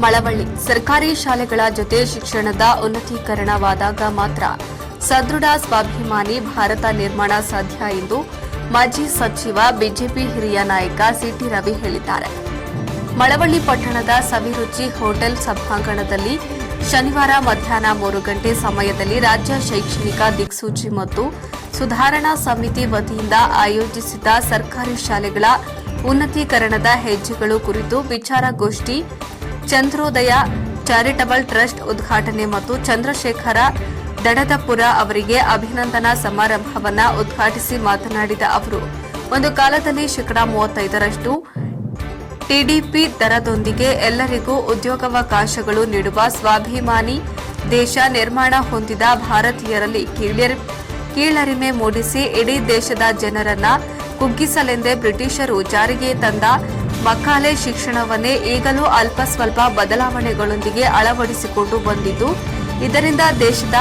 ಮಳವಳ್ಳಿ. ಸರ್ಕಾರಿ ಶಾಲೆಗಳ ಜೊತೆ ಶಿಕ್ಷಣದ ಉನ್ನತೀಕರಣವಾದಾಗ ಮಾತ್ರ ಸದೃಢ, ಸ್ವಾಭಿಮಾನಿ ಭಾರತ ನಿರ್ಮಾಣ ಸಾಧ್ಯ ಎಂದು ಮಾಜಿ ಸಚಿವ, ಬಿಜೆಪಿ ಹಿರಿಯ ನಾಯಕ ಸಿಟಿ ರವಿ ಹೇಳಿದ್ದಾರೆ. ಮಳವಳ್ಳಿ ಪಟ್ಟಣದ ಸವಿರುಚಿ ಹೋಟೆಲ್ ಸಭಾಂಗಣದಲ್ಲಿ ಶನಿವಾರ ಮಧ್ಯಾಹ್ನ ಮೂರು ಗಂಟೆ ಸಮಯದಲ್ಲಿ ರಾಜ್ಯ ಶೈಕ್ಷಣಿಕ ದಿಕ್ಸೂಚಿ ಮತ್ತು ಸುಧಾರಣಾ ಸಮಿತಿ ವತಿಯಿಂದ ಆಯೋಜಿಸಿದ ಸರ್ಕಾರಿ ಶಾಲೆಗಳ ಉನ್ನತೀಕರಣದ ಹೆಜ್ಜೆಗಳು ಕುರಿತು ವಿಚಾರಗೋಷ್ಠಿ ಚಂದ್ರೋದಯ ಚಾರಿಟಬಲ್ ಟ್ರಸ್ಟ್ ಉದ್ಘಾಟನೆ ಮತ್ತು ಚಂದ್ರಶೇಖರ ದಡದಪುರ ಅವರಿಗೆ ಅಭಿನಂದನಾ ಸಮಾರಂಭವನ್ನ ಉದ್ಘಾಟಿಸಿ ಮಾತನಾಡಿದ ಅವರು, ಒಂದು ಕಾಲದಲ್ಲಿ ಶೇಕಡಾ ಮೂವತ್ತೈದರಷ್ಟು ಟಿಡಿಪಿ ದರದೊಂದಿಗೆ ಎಲ್ಲರಿಗೂ ಉದ್ಯೋಗಾವಕಾಶಗಳು ನೀಡುವ ಸ್ವಾಭಿಮಾನಿ ದೇಶ ನಿರ್ಮಾಣ ಹೊಂದಿದ ಭಾರತೀಯರಲ್ಲಿ ಕೀಳರಿ ಕೀಳರಿಮೆ ಮೂಡಿಸಿ ಇಡೀ ದೇಶದ ಜನರನ್ನ ಕುಗ್ಗಿಸಲೆಂದೇ ಬ್ರಿಟಿಷರು ಜಾರಿಗೆ ತಂದ ಮಕ್ಕಾಲೆ ಶಿಕ್ಷಣವನ್ನೇ ಈಗಲೂ ಅಲ್ಪ ಸ್ವಲ್ಪ ಬದಲಾವಣೆಗಳೊಂದಿಗೆ ಅಳವಡಿಸಿಕೊಂಡು ಬಂದಿದ್ದು, ಇದರಿಂದ ದೇಶದ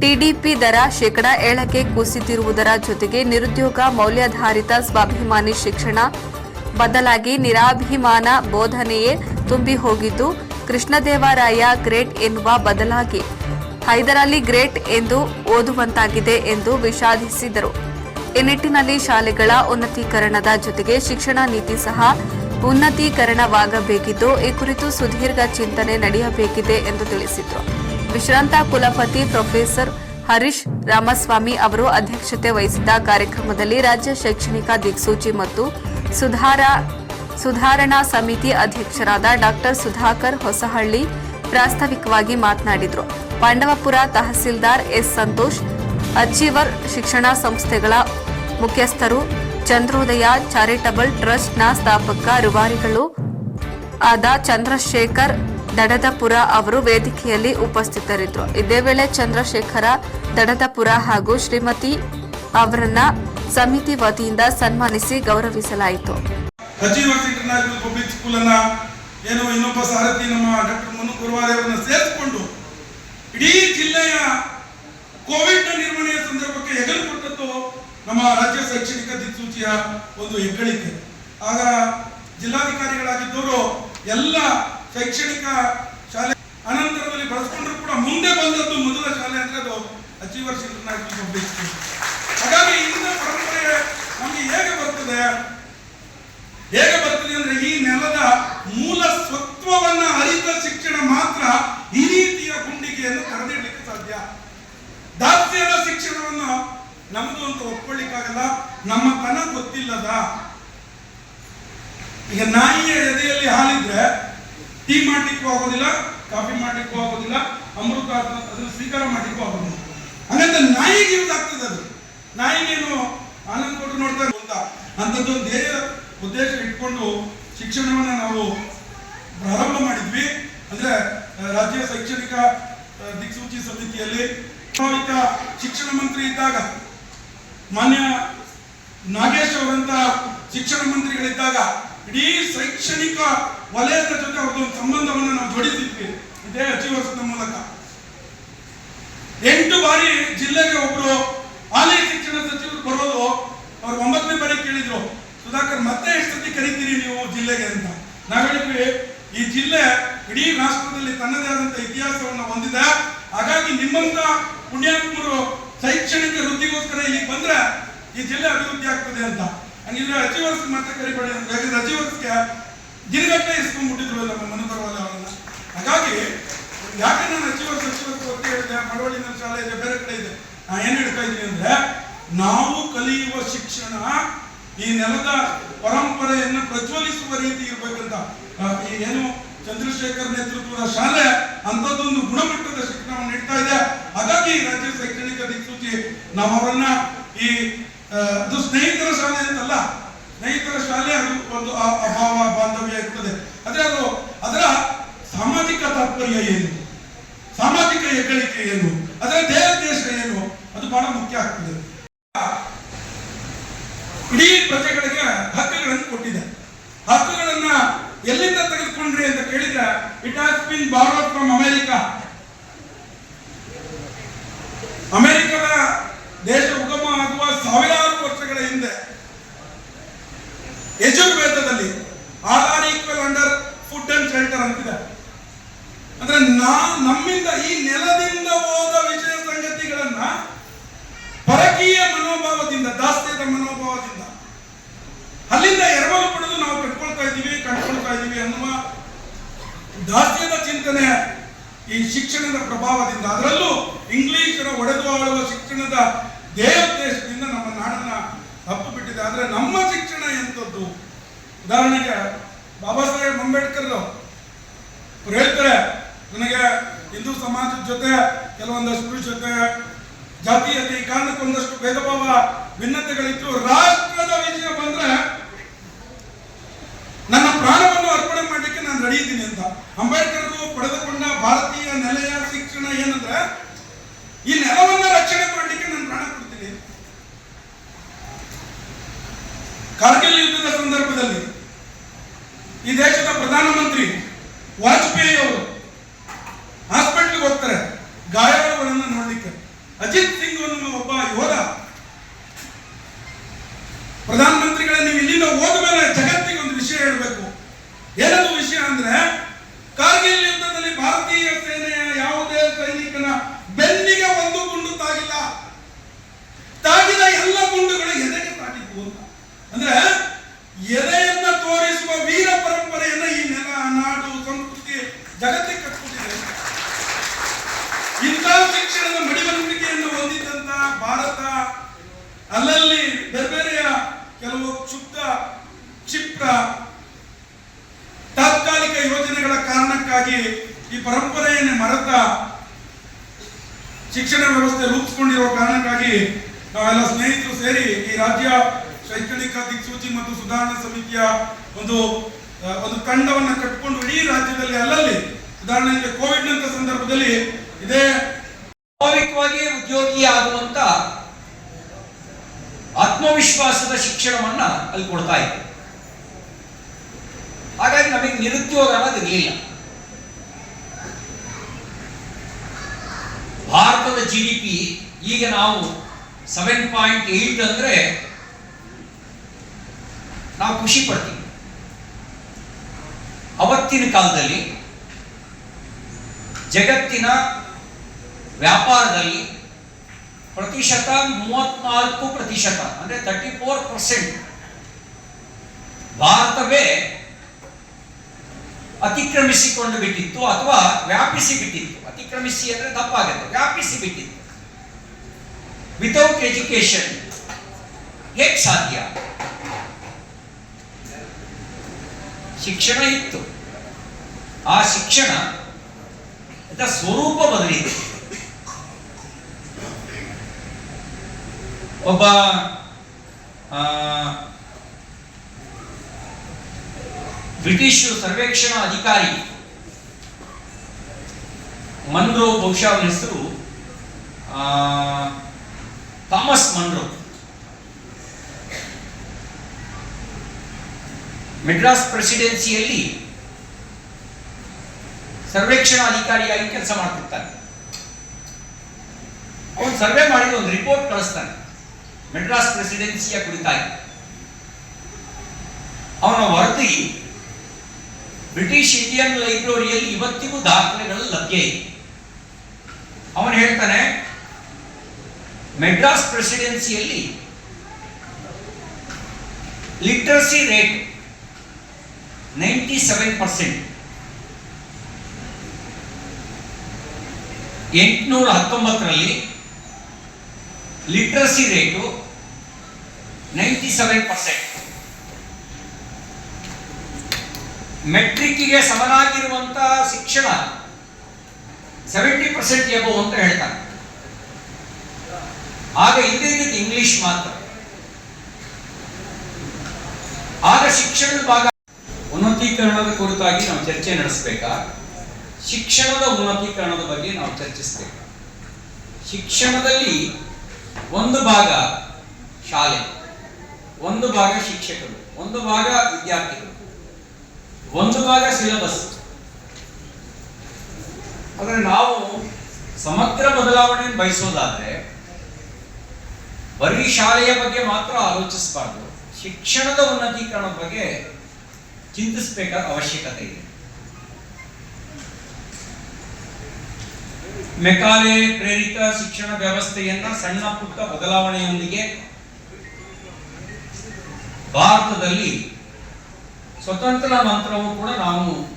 ಟಿಡಿಪಿ ದರ ಶೇಕಡಾ ಏಳಕ್ಕೆ ಕುಸಿದಿರುವುದರ ಜೊತೆಗೆ ನಿರುದ್ಯೋಗ ಮೌಲ್ಯಾಧಾರಿತ ಸ್ವಾಭಿಮಾನಿ ಶಿಕ್ಷಣ ಬದಲಾಗಿ ನಿರಾಭಿಮಾನ ಬೋಧನೆಯೇ ತುಂಬಿ ಹೋಗಿದ್ದು, ಕೃಷ್ಣದೇವರಾಯ ಗ್ರೇಟ್ ಎನ್ನುವ ಬದಲಾಗಿ ಹೈದರಾಲಿ ಗ್ರೇಟ್ ಎಂದು ಓದುವಂತಾಗಿದೆ ಎಂದು ವಿಷಾದಿಸಿದರು. ಈ ನಿಟ್ಟಿನಲ್ಲಿ ಶಾಲೆಗಳ ಉನ್ನತೀಕರಣದ ಜೊತೆಗೆ ಶಿಕ್ಷಣ ನೀತಿ ಸಹ ಉನ್ನತೀಕರಣವಾಗಬೇಕಿದ್ದು, ಈ ಕುರಿತು ಸುದೀರ್ಘ ಚಿಂತನೆ ನಡೆಯಬೇಕಿದೆ ಎಂದು ತಿಳಿಸಿದರು. ವಿಶ್ರಾಂತ ಕುಲಪತಿ ಪ್ರೊಫೆಸರ್ ಹರೀಶ್ ರಾಮಸ್ವಾಮಿ ಅವರು ಅಧ್ಯಕ್ಷತೆ ವಹಿಸಿದ್ದ ಕಾರ್ಯಕ್ರಮದಲ್ಲಿ ರಾಜ್ಯ ಶೈಕ್ಷಣಿಕ ದಿಕ್ಸೂಚಿ ಮತ್ತು ಸುಧಾರ, ಸುಧಾರಣಾ ಸಮಿತಿ ಅಧ್ಯಕ್ಷರಾದ ಡಾಕ್ಟರ್ ಸುಧಾಕರ್ ಹೊಸಹಳ್ಳಿ ಪ್ರಾಸ್ತಾವಿಕವಾಗಿ ಮಾತನಾಡಿದರು. ಪಾಂಡವಪುರ ತಹಸೀಲ್ದಾರ್ ಎಸ್. ಸಂತೋಷ್ ಅಚೀವರ್ ಶಿಕ್ಷಣ ಸಂಸ್ಥೆಗಳ ಮುಖ್ಯಸ್ಥರು, ಚಂದ್ರೋದಯ ಚಾರಿಟಬಲ್ ಟ್ರಸ್ಟ್ನ ಸ್ಥಾಪಕ ರುವಾರಿಗಳು ಆದ ಚಂದ್ರಶೇಖರ್ ದಡದಪುರ ಅವರು ವೇದಿಕೆಯಲ್ಲಿ ಉಪಸ್ಥಿತರಿದ್ದರು. ಇದೇ ವೇಳೆ ಚಂದ್ರಶೇಖರ ದಡದಪುರ ಹಾಗೂ ಶ್ರೀಮತಿ ಅವರನ್ನ ಸಮಿತಿ ವತಿಯಿಂದ ಸನ್ಮಾನಿಸಿ ಗೌರವಿಸಲಾಯಿತು. ಏನು ಇನ್ನೊಬ್ಬ ಸಾರಥಿ ನಮ್ಮ ಡಾಕ್ಟರ್ ಮನು ಅವರನ್ನ ಸೇರಿಸಿಕೊಂಡು ಇಡೀ ಜಿಲ್ಲೆಯ ಕೋವಿಡ್ ನಿರ್ವಹಣೆಯ ಸಂದರ್ಭಕ್ಕೆ ಹೆಗಲು ಕೊಟ್ಟದ್ದು ನಮ್ಮ ರಾಜ್ಯ ಶೈಕ್ಷಣಿಕ ದಿಕ್ಸೂಚಿಯ ಒಂದು ಹೆಗ್ಗಳಿಕೆ. ಆಗ ಜಿಲ್ಲಾಧಿಕಾರಿಗಳಾಗಿದ್ದವರು ಎಲ್ಲ ಶೈಕ್ಷಣಿಕ ಶಾಲೆ ಅನಂತರದಲ್ಲಿ ಬಳಸ್ಕೊಂಡ್ರು ಕೂಡ ಮುಂದೆ ಬಂದದ್ದು ಮೊದಲ ಶಾಲೆ ಅಂದ್ರೆ ಅದು ಅಚೀವರ್ಸ್ ಇಂಟರ್ನ್ಯಾಷನಲ್ ಹಾಗಾಗಿ ಇಂದಿನ ಪರಂಪರೆ ನಮಗೆ ಹೇಗೆ ಬರ್ತದೆ? ಹೇಗೆ ಬರ್ತದೆ ಅಂದ್ರೆ ಈ ನೆಲದ ಮೂಲ ಸ್ವತ್ವವನ್ನ ಅರಿತ ಶಿಕ್ಷಣ ಮಾತ್ರ ಈ ರೀತಿಯ ಗುಂಡಿಗೆಯನ್ನು ಕರೆದಿಡ್ಲಿಕ್ಕೆ ಸಾಧ್ಯ. ದಾಸ್ಯದ ಶಿಕ್ಷಣವನ್ನು ನಮ್ದು ಅಂತ ಒಪ್ಕೊಳ್ಳಿಕ್ಕಾಗಲ್ಲ. ನಮ್ಮ ತನ ಗೊತ್ತಿಲ್ಲದ. ಈಗ ನಾಯಿಯ ಎದೆಯಲ್ಲಿ ಹಾಲಿದ್ರೆ ಟೀ ಮಾಡ್ಲಿಕ್ಕೂ ಆಗೋದಿಲ್ಲ, ಕಾಫಿ ಮಾಡ್ಲಿಕ್ಕೂ ಆಗೋದಿಲ್ಲ, ಅಮೃತ ಅದನ್ನು ಸ್ವೀಕಾರ ಮಾಡ್ಲಿಕ್ಕೂ ಆಗೋದಿಲ್ಲ. ಹಾಗಂತ ನಾಯಿಗೆ ಯೂಸ್ ಆಗ್ತದೆ ಅದು. ನಾಯಿಗೇನು ಆನಂದ ಕೊಟ್ಟು ನೋಡ್ತಾ ಅಂತ. ಅಂಥದ್ದೊಂದು ಧ್ಯೇಯ, ಉದ್ದೇಶ ಇಟ್ಕೊಂಡು ಶಿಕ್ಷಣವನ್ನ ನಾವು ಪ್ರಾರಂಭ ಮಾಡಿದ್ವಿ. ಅಂದ್ರೆ ರಾಜ್ಯ ಶೈಕ್ಷಣಿಕ ದಿಕ್ಸೂಚಿ ಸಮಿತಿಯಲ್ಲಿ ಶಿಕ್ಷಣ ಮಂತ್ರಿ ಇದ್ದಾಗ ಮಾನ್ಯ ನಾಗೇಶ್ ಅವರಂತ ಶಿಕ್ಷಣ ಮಂತ್ರಿಗಳಿದ್ದಾಗ ಇಡೀ ಶೈಕ್ಷಣಿಕ ವಲಯದ ಜೊತೆ ಅವ್ರದ್ದೊಂದು ಸಂಬಂಧವನ್ನು ನಾವು ಜೋಡಿಸಿದ್ವಿ. ಇದೇ ಅಚಿವರ್ಷದ ಮೂಲಕ. ಎಂಟು ಬಾರಿ ಜಿಲ್ಲೆಗೆ ಒಬ್ರು ಹಾಲಿ ಶಿಕ್ಷಣ ಸಚಿವರು ಬರೋದು ಅವ್ರು ಒಂಬತ್ತನೇ ಬಾರಿ ಕೇಳಿದ್ರು. ಸುಧಾಕರ್, ಮತ್ತೆ ಎಷ್ಟು ಸತಿ ಕರಿತೀರಿ ನೀವು ಜಿಲ್ಲೆಗೆ ಅಂತ. ನಾವ್ ಹೇಳಿದ್ವಿ, ಈ ಜಿಲ್ಲೆ ಇಡೀ ರಾಷ್ಟ್ರದಲ್ಲಿ ತನ್ನದೇ ಆದಂತ ಇತಿಹಾಸವನ್ನು ಹೊಂದಿದೆ. ಹಾಗಾಗಿ ನಿಮ್ಮಂತ ಪುಣ್ಯಾತ್ಮರು ಶೈಕ್ಷಣಿಕ ವೃದ್ಧಿಗೋಸ್ಕರ ಇಲ್ಲಿ ಬಂದ್ರೆ ಈ ಜಿಲ್ಲೆ ಅಭಿವೃದ್ಧಿ ಆಗ್ತದೆ ಅಂತ. ಹಂಗಿದ್ರೆ ಅಚೀವರ್ಸ್ ಮಾತ್ರ ಕರಿಬೇಡಿ ಯಾಕಂದ್ರೆ ಅಚೀವರ್ಸ್ಗೆ ದಿನಗಟ್ಟಲೆ ಇಸ್ಕೊಂಡ್ಬಿಟ್ಟಿದ್ರು ನಮ್ಮ ಮನೋಕರವಾದ ಅವರನ್ನ. ಹಾಗಾಗಿ ಯಾಕೆ ನಾನು ಅಚೀವರ್ಸ್ ಅಚೀವರ್ಸ್ ಒತ್ತಿ ಹೇಳಿದೆ? ನಮ್ಮ ಶಾಲೆ ಇದೆ, ಬೇರೆ ಕಡೆ ಇದೆ. ನಾ ಏನು ಹೇಳ್ತಾ ಇದ್ದೀನಿ ಅಂದ್ರೆ ನಾವು ಕಲಿಯುವ ಶಿಕ್ಷಣ ಈ ನೆಲದ ಪರಂಪರೆಯನ್ನು ಪ್ರಜ್ವಲಿಸುವ ರೀತಿ ಇರಬೇಕಂತ. ಏನು ಚಂದ್ರಶೇಖರ್ ನೇತೃತ್ವದ ಶಾಲೆ ಅಂತದೊಂದು ಗುಣಮಟ್ಟದ ಶಿಕ್ಷಣವನ್ನು ನೀಡ್ತಾ ಇದೆ. ಹಾಗಾಗಿ ದಿಕ್ಸೂಚಿ ನಾವು ಅವರನ್ನ ಈ ಅದು ಸ್ನೇಹಿತರ ಶಾಲೆ ಅಂತಲ್ಲ, ಸ್ನೇಹಿತರ ಶಾಲೆ ಅದು ಒಂದು ಅಭಾವ, ಬಾಂಧವ್ಯ ಇರ್ತದೆ. ಆದರೆ ಅದು ಅದರ ಸಾಮಾಜಿಕ ತಾತ್ಪರ್ಯ ಏನು? ಸಾಮಾಜಿಕ ಹೆಗ್ಗಳಿಕೆ ಏನು? ಅದರ ದೇಶ ಏನು? ಅದು ಬಹಳ ಮುಖ್ಯ ಆಗ್ತದೆ. ಇಡೀ ಪ್ರಜೆಗಳಿಗೆ ಹಕ್ಕುಗಳನ್ನು ಕೊಟ್ಟಿದೆ. ಹಕ್ಕುಗಳನ್ನ ಎಲ್ಲಿಂದ ತೆಗೆದುಕೊಂಡ್ರಿ ಅಂತ ಕೇಳಿದ್ರೆ it has been borrowed from America ಯಜುರ್ವೇದದಲ್ಲಿ all equal under food and shelter ಅಂತಿದೆ. ನಾ ನಮ್ಮಿಂದ ಈ ನೆಲದಿಂದ ಹೋದ ವಿಷಯ ಸಂಗತಿಗಳನ್ನ ಪರಕೀಯ ಮನೋಭಾವದಿಂದ, ದಾಸ್ಯದ ಮನೋಭಾವದಿಂದ ಅಲ್ಲಿಂದ ಎರವಲು ಪಡೆದು ನಾವು ಕಟ್ಕೊಳ್ತಾ ಇದ್ದೀವಿ ಕಟ್ಕೊಳ್ತಾ ಇದ್ದೀವಿ ಅನ್ನುವ ದಾಸ್ಯದ ಚಿಂತನೆ ಈ ಶಿಕ್ಷಣದ ಪ್ರಭಾವದಿಂದ. ಅದರಲ್ಲೂ ಇಂಗ್ಲಿಷರ ಒಡೆದು ಆಳುವ ಶಿಕ್ಷಣದ ಧ್ಯೇಯೋದ್ದೇಶದಿಂದ ನಮ್ಮ ನಾಡನ್ನ ಹಪ್ಪು ಬಿಟ್ಟಿದೆ ಆದರೆ ನಮ್ಮ ಶಿಕ್ಷಣ ಎಂಥದ್ದು ಉದಾಹರಣೆಗೆ ಬಾಬಾ ಸಾಹೇಬ್ ಅಂಬೇಡ್ಕರ್ ಅವ್ರು ಹೇಳ್ತಾರೆ, ನನಗೆ ಹಿಂದೂ ಸಮಾಜದ ಜೊತೆ ಕೆಲವೊಂದಷ್ಟು ಜೊತೆ ಜಾತಿಯಲ್ಲಿ ಕಾರಣಕ್ಕೊಂದಷ್ಟು ಭೇದ ಭಾವ ಭಿನ್ನತೆಗಳಿತ್ತು ರಾಷ್ಟ್ರದ ವಿಷಯ ಬಂದ್ರೆ ನನ್ನ ಪ್ರಾಣವನ್ನು ಅರ್ಪಣೆ ಮಾಡಲಿಕ್ಕೆ ನಾನು ರೆಡಿ ಇದ್ದೀನಿ ಅಂತ. ಅಜಿತ್ ಸಿಂಗ್ ಅನ್ನುವ ಒಬ್ಬ ಯೋಧ. ಪ್ರಧಾನಮಂತ್ರಿಗಳ ನೀವು ಇಲ್ಲಿಂದ ಹೋದ ಮೇಲೆ ಜಗತ್ತಿಗೆ ಒಂದು ವಿಷಯ ಹೇಳಬೇಕು. ಏನದು ಶಿಕ್ಷಣ ವ್ಯವಸ್ಥೆ ರೂಪಿಸಿಕೊಂಡಿರುವ ಕಾರಣಕ್ಕಾಗಿ ನಾವೆಲ್ಲ ಸ್ನೇಹಿತರು ಸೇರಿ ಈ ರಾಜ್ಯ ಶೈಕ್ಷಣಿಕ ದಿಕ್ಸೂಚಿ ಮತ್ತು ಸುಧಾರಣಾ ಸಮಿತಿಯ ಒಂದು ಒಂದು ತಂಡವನ್ನ ಕಟ್ಟಿಕೊಂಡು ಇಡೀ ರಾಜ್ಯದಲ್ಲಿ ಅಲ್ಲಲ್ಲಿ, ಉದಾಹರಣೆಗೆ ಕೋವಿಡ್ ನಂತ ಸಂದರ್ಭದಲ್ಲಿ ಇದೇ ಸ್ವಾಭಾವಿಕವಾಗಿ ಉದ್ಯೋಗಿ ಆಗುವಂತ ಆತ್ಮವಿಶ್ವಾಸದ ಶಿಕ್ಷಣವನ್ನ ಅಲ್ಲಿ ಕೊಡ್ತಾ ಇತ್ತು ಹಾಗಾಗಿ ನಮಗೆ ನಿರುದ್ಯೋಗ ಅನ್ನೋದು ಇರಲಿಲ್ಲ. ಭಾರತದ ಜಿ ಡಿ ಪಿ ಈಗ ನಾವು ಸೆವೆನ್ ಪಾಯಿಂಟ್ ಏಟ್ ಅಂದ್ರೆ ನಾವು ಖುಷಿ ಪಡ್ತೀವಿ. ಅವತ್ತಿನ ಕಾಲದಲ್ಲಿ ಜಗತ್ತಿನ ವ್ಯಾಪಾರದಲ್ಲಿ ಪ್ರತಿಶತ ಮೂವತ್ನಾಲ್ಕು ಪ್ರತಿಶತ, ಅಂದ್ರೆ ತರ್ಟಿ ಫೋರ್ ಪರ್ಸೆಂಟ್ ಭಾರತವೇ ಅತಿಕ್ರಮಿಸಿಕೊಂಡು ಬಿಟ್ಟಿತ್ತು ಅಥವಾ ವ್ಯಾಪಿಸಿ ಬಿಟ್ಟಿತ್ತು. ಅತಿಕ್ರಮಿಸಿ ಅಂದ್ರೆ ತಪ್ಪಾಗುತ್ತೆ. ವ್ಯಾಪಿಸಿ ಬಿಟ್ಟಿತ್ತು ವಿತೌಟ್ ಎಜುಕೇಶನ್ ಹೇಗೆ ಸಾಧ್ಯ? ಶಿಕ್ಷಣ ಇತ್ತು. ಆ ಶಿಕ್ಷಣ ಸ್ವರೂಪ ಬದಲಿದೆ. ಒಬ್ಬ ಬ್ರಿಟಿಷ್ ಸರ್ವೇಕ್ಷಣಾ ಅಧಿಕಾರಿ ಮನ್ರೋ ಬಹುಶಃ ಅವನ ಹೆಸರು ಥಾಮಸ್ ಮನ್ರೋ ಮೆಡ್ರಾಸ್ ಪ್ರೆಸಿಡೆನ್ಸಿಯಲ್ಲಿ ಸರ್ವೇಕ್ಷಣಾ ಅಧಿಕಾರಿಯಾಗಿ ಕೆಲಸ ಮಾಡ್ತಿರ್ತಾನೆ. ಅವನು ಸರ್ವೆ ಮಾಡಿದ ಒಂದು ರಿಪೋರ್ಟ್ ಕಳಿಸ್ತಾನೆ ಮೆಡ್ರಾಸ್ ಪ್ರೆಸಿಡೆನ್ಸಿಯ ಕುರಿತಾಗಿ. ಅವನ ವರದಿ ಬ್ರಿಟಿಷ್ ಇಂಡಿಯನ್ ಲೈಬ್ರರಿಯಲ್ಲಿ ಇವತ್ತಿಗೂ ದಾಖಲೆಗಳು ಲಭ್ಯ ಇದೆ. ಅವನು ಹೇಳ್ತಾನೆ Madras ಪ್ರೆಸಿಡೆನ್ಸಿಯಲ್ಲಿ literacy rate ninety seven percent ಎಂಟುನೂರ ಹತ್ತೊಂಬತ್ತರಲ್ಲಿ literacy rate ninety seven percent ಮೆಟ್ರಿಕ್ಕಿಗೆ ಸಮನಾಗಿರುವಂತಹ ಶಿಕ್ಷಣ ಸೆವೆಂಟಿ ಪರ್ಸೆಂಟ್ ಎಬೋ ಅಂತ ಹೇಳ್ತಾರೆ. ಆಗ ಹಿಂದೆ ಇದ್ದಿದ್ದು ಇಂಗ್ಲಿಷ್ ಮಾತ್ರ. ಆಗ ಶಿಕ್ಷಣದ ಭಾಗ ಉನ್ನತೀಕರಣದ ಕುರಿತಾಗಿ ನಾವು ಚರ್ಚೆ ನಡೆಸಬೇಕಾ? ಶಿಕ್ಷಣದ ಉನ್ನತೀಕರಣದ ಬಗ್ಗೆ ನಾವು ಚರ್ಚಿಸಬೇಕು? ಶಿಕ್ಷಣದಲ್ಲಿ ಒಂದು ಭಾಗ ಶಾಲೆ, ಒಂದು ಭಾಗ ಶಿಕ್ಷಕರು, ಒಂದು ಭಾಗ ವಿದ್ಯಾರ್ಥಿಗಳು, ಒಂದು ಭಾಗ ಸಿಲೆಬಸ್ ಆದರೆ ನಾವು ಸಮಗ್ರ ಬದಲಾವಣೆ ಬಯಸೋದಾದ್ರೆ ಬರೀ ಶಾಲೆಯ ಬಗ್ಗೆ ಮಾತ್ರ ಆಲೋಚಿಸಬಾರ್ದು. ಶಿಕ್ಷಣದ ಉನ್ನತೀಕರಣದ ಬಗ್ಗೆ ಚಿಂತಿಸಬೇಕಾದ ಅವಶ್ಯಕತೆ ಇದೆ. ಮೆಕಾಲೆ ಪ್ರೇರಿತ ಶಿಕ್ಷಣ ವ್ಯವಸ್ಥೆಯನ್ನ ಸಣ್ಣ ಪುಟ್ಟ ಬದಲಾವಣೆಯೊಂದಿಗೆ ಭಾರತದಲ್ಲಿ ಸ್ವತಂತ್ರ ನಂತರವೂ ಕೂಡ ನಾವು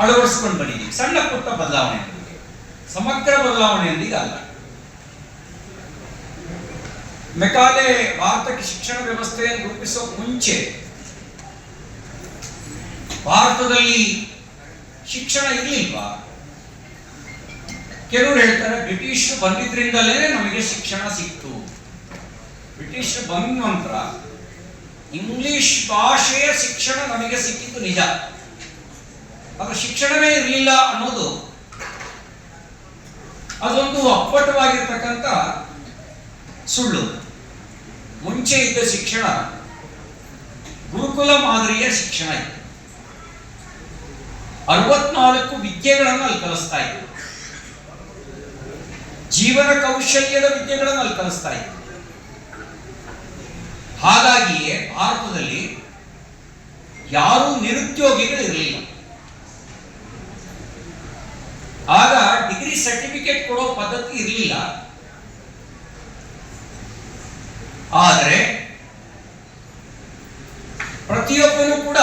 ಅಳವಡಿಸ್ಕೊಂಡು ಬಂದಿದ್ದೀವಿ ಸಣ್ಣ ಪುಟ್ಟ ಬದಲಾವಣೆ ಸಮಗ್ರ ಬದಲಾವಣೆಯೊಂದಿಗೆ ಅಲ್ಲ ಮೆಕಾಲೆ ಭಾರತಕ್ಕೆ ಶಿಕ್ಷಣ ವ್ಯವಸ್ಥೆಯನ್ನು ರೂಪಿಸುವ ಮುಂಚೆ ಭಾರತದಲ್ಲಿ ಶಿಕ್ಷಣ ಇರಲಿಲ್ವಾ? ಕೆಲವರು ಹೇಳ್ತಾರೆ ಬ್ರಿಟಿಷ್ ಬಂದಿದ್ರಿಂದಲೇ ನಮಗೆ ಶಿಕ್ಷಣ ಸಿಕ್ತು. ಬ್ರಿಟಿಷ್ ಬಂದ ನಂತರ ಇಂಗ್ಲಿಷ್ ಭಾಷೆಯ ಶಿಕ್ಷಣ ನಮಗೆ ಸಿಕ್ಕಿದ್ದು ನಿಜ. ಆದ್ರೆ ಶಿಕ್ಷಣವೇ ಇರಲಿಲ್ಲ ಅನ್ನೋದು ಅದೊಂದು ಅಪ್ಪಟವಾಗಿರ್ತಕ್ಕಂಥ ಸುಳ್ಳು. ಮುಂಚೆ ಇದ್ದ ಶಿಕ್ಷಣ ಗುರುಕುಲ ಮಾದರಿಯ ಶಿಕ್ಷಣ ಇತ್ತು. ಅರವತ್ನಾಲ್ಕು ವಿದ್ಯೆಗಳನ್ನು ಅಲ್ಲಿ ಕಲಿಸ್ತಾ ಇತ್ತು. ಜೀವನ ಕೌಶಲ್ಯದ ವಿದ್ಯೆಗಳನ್ನು ಅಲ್ಲಿ ಕಲಿಸ್ತಾ ಇತ್ತು. ಹಾಗಾಗಿಯೇ ಭಾರತದಲ್ಲಿ ಯಾರೂ ನಿರುದ್ಯೋಗಿಗಳಿರಲಿಲ್ಲ. ಆಗ ಡಿಗ್ರಿ ಸರ್ಟಿಫಿಕೇಟ್ ಕೊಡೋ ಪದ್ಧತಿ ಇರಲಿಲ್ಲ. ಆದರೆ ಪ್ರತಿಯೊಬ್ಬನು ಕೂಡ